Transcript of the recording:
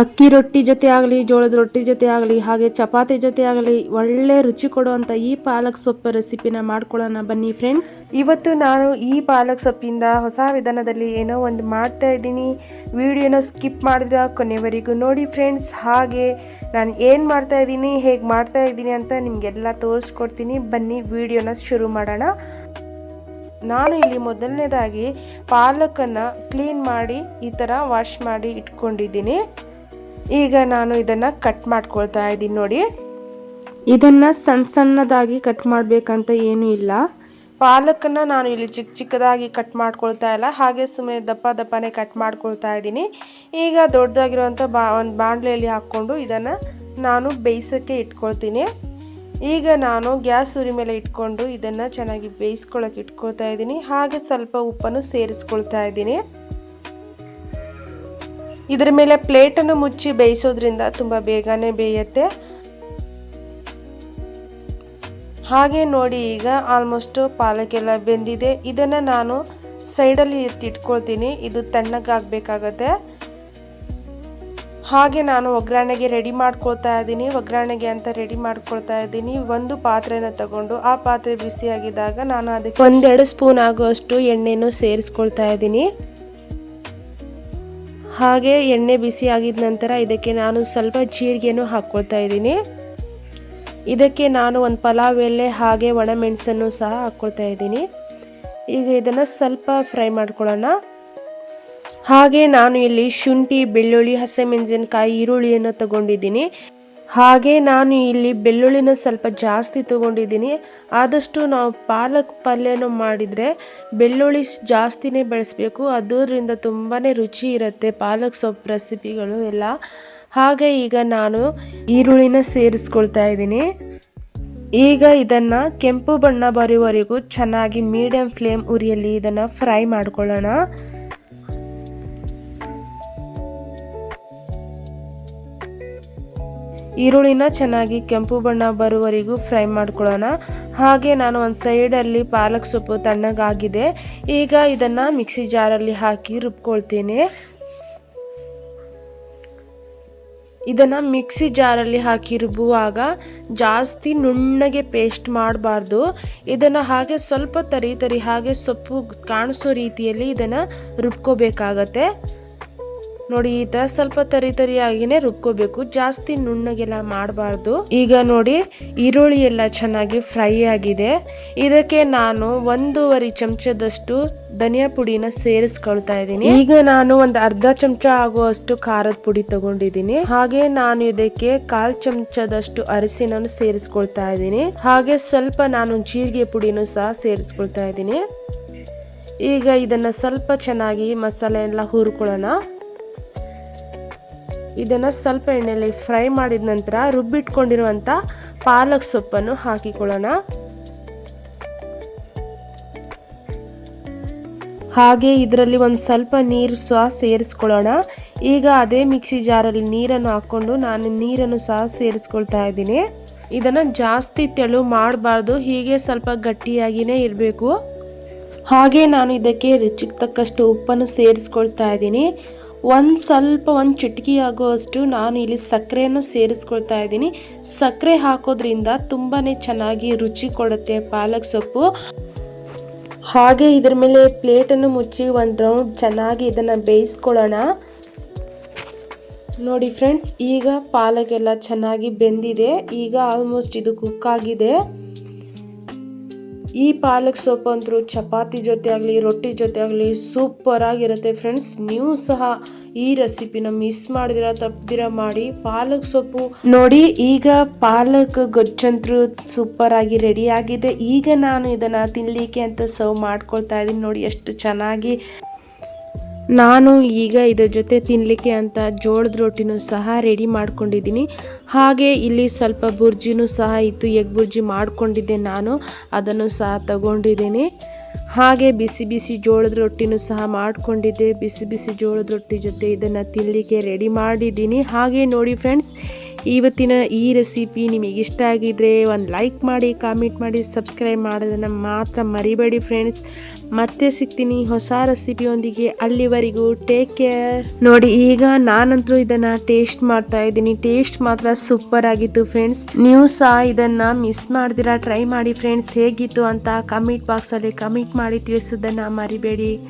ಅಕ್ಕಿ ರೊಟ್ಟಿ ಜೊತೆ ಆಗಲಿ, ಜೋಳದ ರೊಟ್ಟಿ ಜೊತೆ ಆಗಲಿ, ಹಾಗೆ ಚಪಾತಿ ಜೊತೆ ಆಗಲಿ, ಒಳ್ಳೆ ರುಚಿ ಕೊಡುವಂಥ ಈ ಪಾಲಕ್ ಸೊಪ್ಪು ರೆಸಿಪಿನ ಮಾಡ್ಕೊಳ್ಳೋಣ ಬನ್ನಿ ಫ್ರೆಂಡ್ಸ್ ಇವತ್ತು ನಾನು ಈ ಪಾಲಕ್ ಸೊಪ್ಪಿಂದ ಹೊಸ ವಿಧಾನದಲ್ಲಿ ಏನೋ ಒಂದು ಮಾಡ್ತಾ ಇದ್ದೀನಿ. ವಿಡಿಯೋನ ಸ್ಕಿಪ್ ಮಾಡಿದ್ರೆ ಕೊನೆವರೆಗೂ ನೋಡಿ ಫ್ರೆಂಡ್ಸ್ ಹಾಗೆ ನಾನು ಏನು ಮಾಡ್ತಾ ಇದ್ದೀನಿ, ಹೇಗೆ ಮಾಡ್ತಾ ಇದ್ದೀನಿ ಅಂತ ನಿಮಗೆಲ್ಲ ತೋರಿಸ್ಕೊಡ್ತೀನಿ. ಬನ್ನಿ ವಿಡಿಯೋನ ಶುರು ಮಾಡೋಣ. ನಾನು ಇಲ್ಲಿ ಮೊದಲನೇದಾಗಿ ಪಾಲಕನ್ನು ಕ್ಲೀನ್ ಮಾಡಿ, ಈ ಥರ ವಾಶ್ ಮಾಡಿ ಇಟ್ಕೊಂಡಿದ್ದೀನಿ. ಈಗ ನಾನು ಇದನ್ನು ಕಟ್ ಮಾಡ್ಕೊಳ್ತಾ ಇದ್ದೀನಿ ನೋಡಿ. ಇದನ್ನು ಸಣ್ಣ ಸಣ್ಣದಾಗಿ ಕಟ್ ಮಾಡಬೇಕಂತ ಏನೂ ಇಲ್ಲ. ಪಾಲಕನ್ನು ನಾನು ಇಲ್ಲಿ ಚಿಕ್ಕ ಚಿಕ್ಕದಾಗಿ ಕಟ್ ಮಾಡ್ಕೊಳ್ತಾ ಇಲ್ಲ. ಹಾಗೆ ಸುಮ್ಮನೆ ದಪ್ಪ ದಪ್ಪನೇ ಕಟ್ ಮಾಡ್ಕೊಳ್ತಾ ಇದ್ದೀನಿ. ಈಗ ದೊಡ್ಡದಾಗಿರುವಂಥ ಬಾ ಒಂದು ಬಾಂಡ್ಲೆಯಲ್ಲಿ ಹಾಕ್ಕೊಂಡು ಇದನ್ನು ನಾನು ಬೇಯಿಸೋಕ್ಕೆ ಇಟ್ಕೊಳ್ತೀನಿ. ಈಗ ನಾನು ಗ್ಯಾಸ್ ಉರಿ ಮೇಲೆ ಇಟ್ಕೊಂಡು ಇದನ್ನು ಚೆನ್ನಾಗಿ ಬೇಯಿಸ್ಕೊಳ್ಳೋಕೆ ಇಟ್ಕೊಳ್ತಾ ಇದ್ದೀನಿ. ಹಾಗೆ ಸ್ವಲ್ಪ ಉಪ್ಪನ್ನು ಸೇರಿಸ್ಕೊಳ್ತಾ ಇದ್ದೀನಿ. ಇದರ ಮೇಲೆ ಪ್ಲೇಟನ್ನು ಮುಚ್ಚಿ ಬೇಯಿಸೋದ್ರಿಂದ ತುಂಬ ಬೇಗನೆ ಬೇಯುತ್ತೆ. ಹಾಗೆ ನೋಡಿ ಈಗ ಆಲ್ಮೋಸ್ಟ್ ಪಾಲಕ್ಕೆಲ್ಲ ಬೆಂದಿದೆ. ಇದನ್ನು ನಾನು ಸೈಡಲ್ಲಿ ಎತ್ತಿಟ್ಕೊಳ್ತೀನಿ ಇದು ತಣ್ಣಗಾಗಬೇಕಾಗತ್ತೆ. ಹಾಗೆ ನಾನು ಒಗ್ಗರಣೆಗೆ ರೆಡಿ ಮಾಡ್ಕೊಳ್ತಾ ಇದ್ದೀನಿ. ಒಗ್ಗರಣೆಗೆ ಅಂತ ರೆಡಿ ಮಾಡ್ಕೊಳ್ತಾ ಇದ್ದೀನಿ. ಒಂದು ಪಾತ್ರೆನ ತಗೊಂಡು ಆ ಪಾತ್ರೆ ಬಿಸಿಯಾಗಿದ್ದಾಗ ನಾನು ಅದಕ್ಕೆ ಒಂದೆರಡು ಸ್ಪೂನ್ ಆಗುವಷ್ಟು ಎಣ್ಣೆನೂ ಸೇರಿಸ್ಕೊಳ್ತಾ ಇದ್ದೀನಿ. ಹಾಗೆ ಎಣ್ಣೆ ಬಿಸಿ ಆಗಿದ ನಂತರ ಇದಕ್ಕೆ ನಾನು ಸ್ವಲ್ಪ ಜೀರಿಗೆನೂ ಹಾಕ್ಕೊಳ್ತಾ ಇದ್ದೀನಿ. ಇದಕ್ಕೆ ನಾನು ಒಂದು ಪಲಾವ್ ಎಲೆ ಹಾಗೆ ಒಣಮೆಣಸನ್ನು ಸಹ ಹಾಕ್ಕೊಳ್ತಾ ಇದ್ದೀನಿ. ಈಗ ಇದನ್ನು ಸ್ವಲ್ಪ ಫ್ರೈ ಮಾಡ್ಕೊಳ್ಳೋಣ. ಹಾಗೆ ನಾನು ಇಲ್ಲಿ ಶುಂಠಿ, ಬೆಳ್ಳುಳ್ಳಿ, ಹಸಿಮೆಣಸಿನಕಾಯಿ, ಈರುಳ್ಳಿಯನ್ನು ತಗೊಂಡಿದ್ದೀನಿ. ಹಾಗೆ ನಾನು ಇಲ್ಲಿ ಬೆಳ್ಳುಳ್ಳಿನ ಸ್ವಲ್ಪ ಜಾಸ್ತಿ ತಗೊಂಡಿದ್ದೀನಿ. ಆದಷ್ಟು ನಾವು ಪಾಲಕ್ ಪಲ್ಯನ ಮಾಡಿದರೆ ಬೆಳ್ಳುಳ್ಳಿ ಜಾಸ್ತಿನೇ ಬೆಳೆಸಬೇಕು. ಅದರಿಂದ ತುಂಬಾ ರುಚಿ ಇರುತ್ತೆ ಪಾಲಕ್ ಸೊಪ್ಪು ರೆಸಿಪಿಗಳು ಎಲ್ಲ. ಹಾಗೆ ಈಗ ನಾನು ಈರುಳ್ಳಿನ ಸೇರಿಸ್ಕೊಳ್ತಾ ಇದ್ದೀನಿ. ಈಗ ಇದನ್ನು ಕೆಂಪು ಬಣ್ಣ ಬರುವವರೆಗೂ ಚೆನ್ನಾಗಿ ಮೀಡಿಯಂ ಫ್ಲೇಮ್ ಉರಿಯಲ್ಲಿ ಇದನ್ನು ಫ್ರೈ ಮಾಡ್ಕೊಳ್ಳೋಣ. ಈರುಳ್ಳಿನ ಚೆನ್ನಾಗಿ ಕೆಂಪು ಬಣ್ಣ ಬರುವವರೆಗೂ ಫ್ರೈ ಮಾಡ್ಕೊಳ್ಳೋಣ. ಹಾಗೆ ನಾನು ಒಂದು ಸೈಡಲ್ಲಿ ಪಾಲಕ್ ಸೊಪ್ಪು ತಣ್ಣಗಾಗಿದೆ. ಈಗ ಇದನ್ನು ಮಿಕ್ಸಿ ಜಾರಲ್ಲಿ ಹಾಕಿ ರುಬ್ಕೊಳ್ತೀನಿ. ಇದನ್ನು ಮಿಕ್ಸಿ ಜಾರಲ್ಲಿ ಹಾಕಿ ರುಬ್ಬುವಾಗ ಜಾಸ್ತಿ ನುಣ್ಣಗೆ ಪೇಸ್ಟ್ ಮಾಡಬಾರ್ದು. ಇದನ್ನು ಹಾಗೆ ಸ್ವಲ್ಪ ತರಿ ತರಿ ಹಾಗೆ ಸೊಪ್ಪು ಕಾಣಿಸೋ ರೀತಿಯಲ್ಲಿ ಇದನ್ನು ರುಬ್ಕೋಬೇಕಾಗತ್ತೆ. ನೋಡಿ ಈ ಥರ ಸ್ವಲ್ಪ ತರಿ ತರಿಯಾಗಿನೇ ರುಬ್ಕೋಬೇಕು. ಜಾಸ್ತಿ ನುಣ್ಣಗೆಲ್ಲ ಮಾಡಬಾರ್ದು. ಈಗ ನೋಡಿ, ಈರುಳ್ಳಿ ಎಲ್ಲ ಚೆನ್ನಾಗಿ ಫ್ರೈ ಆಗಿದೆ. ಇದಕ್ಕೆ ನಾನು ಒಂದೂವರೆ ಚಮಚದಷ್ಟು ಧನಿಯಾ ಪುಡಿನ ಸೇರಿಸ್ಕೊಳ್ತಾ ಇದ್ದೀನಿ. ಈಗ ನಾನು ಒಂದು ಅರ್ಧ ಚಮಚ ಆಗುವಷ್ಟು ಖಾರದ ಪುಡಿ ತಗೊಂಡಿದ್ದೀನಿ. ಹಾಗೆ ನಾನು ಇದಕ್ಕೆ ಕಾಲ್ ಚಮಚದಷ್ಟು ಅರಿಸಿನ ಸೇರಿಸ್ಕೊಳ್ತಾ ಇದ್ದೀನಿ. ಹಾಗೆ ಸ್ವಲ್ಪ ನಾನು ಜೀರಿಗೆ ಪುಡಿನೂ ಸಹ ಸೇರಿಸ್ಕೊಳ್ತಾ ಇದ್ದೀನಿ. ಈಗ ಇದನ್ನ ಸ್ವಲ್ಪ ಚೆನ್ನಾಗಿ ಮಸಾಲೆ ಎಲ್ಲ ಹುರ್ಕೊಳ್ಳೋಣ. ಇದನ್ನು ಸ್ವಲ್ಪ ಎಣ್ಣೆಯಲ್ಲಿ ಫ್ರೈ ಮಾಡಿದ ನಂತರ ರುಬ್ಬಿಟ್ಕೊಂಡಿರುವಂಥ ಪಾಲಕ್ ಸೊಪ್ಪನ್ನು ಹಾಕಿಕೊಳ್ಳೋಣ. ಹಾಗೆ ಇದರಲ್ಲಿ ಒಂದು ಸ್ವಲ್ಪ ನೀರು ಸಹ ಸೇರಿಸ್ಕೊಳ್ಳೋಣ. ಈಗ ಅದೇ ಮಿಕ್ಸಿ ಜಾರಲ್ಲಿ ನೀರನ್ನು ಹಾಕ್ಕೊಂಡು ನಾನು ನೀರನ್ನು ಸಹ ಸೇರಿಸ್ಕೊಳ್ತಾ ಇದ್ದೀನಿ. ಇದನ್ನು ಜಾಸ್ತಿ ತೆಳು ಮಾಡಬಾರ್ದು, ಹೀಗೆ ಸ್ವಲ್ಪ ಗಟ್ಟಿಯಾಗಿಯೇ ಇರಬೇಕು. ಹಾಗೆ ನಾನು ಇದಕ್ಕೆ ರುಚಿಗೆ ತಕ್ಕಷ್ಟು ಉಪ್ಪನ್ನು ಸೇರಿಸ್ಕೊಳ್ತಾ ಇದ್ದೀನಿ. ಒಂದು ಸ್ವಲ್ಪ ಒಂದು ಚಿಟಕಿ ಆಗುವಷ್ಟು ನಾನು ಇಲ್ಲಿ ಸಕ್ಕರೆಯನ್ನು ಸೇರಿಸ್ಕೊಳ್ತಾ ಇದ್ದೀನಿ. ಸಕ್ಕರೆ ಹಾಕೋದ್ರಿಂದ ತುಂಬಾ ಚೆನ್ನಾಗಿ ರುಚಿ ಕೊಡುತ್ತೆ ಪಾಲಕ್ ಸೊಪ್ಪು. ಹಾಗೆ ಇದರ ಮೇಲೆ ಪ್ಲೇಟನ್ನು ಮುಚ್ಚಿ ಒಂದು ರೌಂಡ್ ಚೆನ್ನಾಗಿ ಇದನ್ನು ಬೇಯಿಸ್ಕೊಳ್ಳೋಣ. ನೋಡಿ ಫ್ರೆಂಡ್ಸ್ ಈಗ ಪಾಲಕ್ ಎಲ್ಲ ಚೆನ್ನಾಗಿ ಬೆಂದಿದೆ. ಈಗ ಆಲ್ಮೋಸ್ಟ್ ಇದು ಕುಕ್ ಆಗಿದೆ. ಈ ಪಾಲಕ್ ಸೊಪ್ಪು ಅಂತೂ ಚಪಾತಿ ಜೊತೆ ಆಗಲಿ ರೊಟ್ಟಿ ಜೊತೆ ಆಗಲಿ ಸೂಪರ್ ಆಗಿರುತ್ತೆ ಫ್ರೆಂಡ್ಸ್ ನೀವು ಸಹ ಈ ರೆಸಿಪಿನ ಮಿಸ್ ಮಾಡಿದಿರ ತಪ್ಪದಿರ ಮಾಡಿ ಪಾಲಕ್ ಸೊಪ್ಪು ನೋಡಿ, ಈಗ ಪಾಲಕ್ ಗೊಜ್ಜಂತ್ರು ಸೂಪರ್ ಆಗಿ ರೆಡಿ ಆಗಿದೆ. ಈಗ ನಾನು ಇದನ್ನ ತಿನ್ಲಿಕ್ಕೆ ಅಂತ ಸರ್ವ್ ಮಾಡ್ಕೊಳ್ತಾ ಇದ್ದೀನಿ ನೋಡಿ, ಎಷ್ಟು ಚೆನ್ನಾಗಿ ನಾನು ಈಗ ಇದರ ಜೊತೆ ತಿನ್ನಲಿಕ್ಕೆ ಅಂತ ಜೋಳದ ರೊಟ್ಟಿನೂ ಸಹ ರೆಡಿ ಮಾಡ್ಕೊಂಡಿದ್ದೀನಿ. ಹಾಗೆ ಇಲ್ಲಿ ಸ್ವಲ್ಪ ಬುರ್ಜಿನೂ ಸಹ ಇತ್ತು, ಎಗ್ ಬುರ್ಜಿ ಮಾಡ್ಕೊಂಡಿದ್ದೆ ನಾನು. ಅದನ್ನು ಸಹ ತಗೊಂಡಿದ್ದೀನಿ. ಹಾಗೆ ಬಿಸಿ ಬಿಸಿ ಜೋಳದ ರೊಟ್ಟಿನೂ ಸಹ ಮಾಡಿಕೊಂಡಿದ್ದೆ. ಬಿಸಿ ಬಿಸಿ ಜೋಳದ ರೊಟ್ಟಿ ಜೊತೆ ಇದನ್ನು ತಿನ್ನಲಿಕ್ಕೆ ರೆಡಿ ಮಾಡಿದ್ದೀನಿ. ಹಾಗೆ ನೋಡಿ ಫ್ರೆಂಡ್ಸ್ ಇವತ್ತಿನ ಈ ರೆಸಿಪಿ ನಿಮಗೆ ಇಷ್ಟ ಆಗಿದ್ರೆ ಒಂದು ಲೈಕ್ ಮಾಡಿ ಕಾಮೆಂಟ್ ಮಾಡಿ ಸಬ್ಸ್ಕ್ರೈಬ್ ಮಾಡೋದನ್ನು ಮಾತ್ರ ಮರಿಬೇಡಿ ಫ್ರೆಂಡ್ಸ್ ಮತ್ತೆ ಸಿಗ್ತೀನಿ ಹೊಸ ರೆಸಿಪಿಯೊಂದಿಗೆ ಅಲ್ಲಿವರೆಗೂ ಟೇಕ್ ಕೇರ್ ನೋಡಿ, ಈಗ ನಾನಂತರೂ ಇದನ್ನು ಟೇಸ್ಟ್ ಮಾಡ್ತಾ ಇದ್ದೀನಿ. ಟೇಸ್ಟ್ ಮಾತ್ರ ಸೂಪರ್ ಆಗಿತ್ತು ಫ್ರೆಂಡ್ಸ್ ನೀವು ಸಹ ಇದನ್ನು ಮಿಸ್ ಮಾಡ್ದಿರಾ? ಟ್ರೈ ಮಾಡಿ ಫ್ರೆಂಡ್ಸ್ ಹೇಗಿತ್ತು ಅಂತ ಕಮೆಂಟ್ ಬಾಕ್ಸಲ್ಲಿ ಕಮೆಂಟ್ ಮಾಡಿ ತಿಳಿಸುವುದನ್ನು ಮರಿಬೇಡಿ.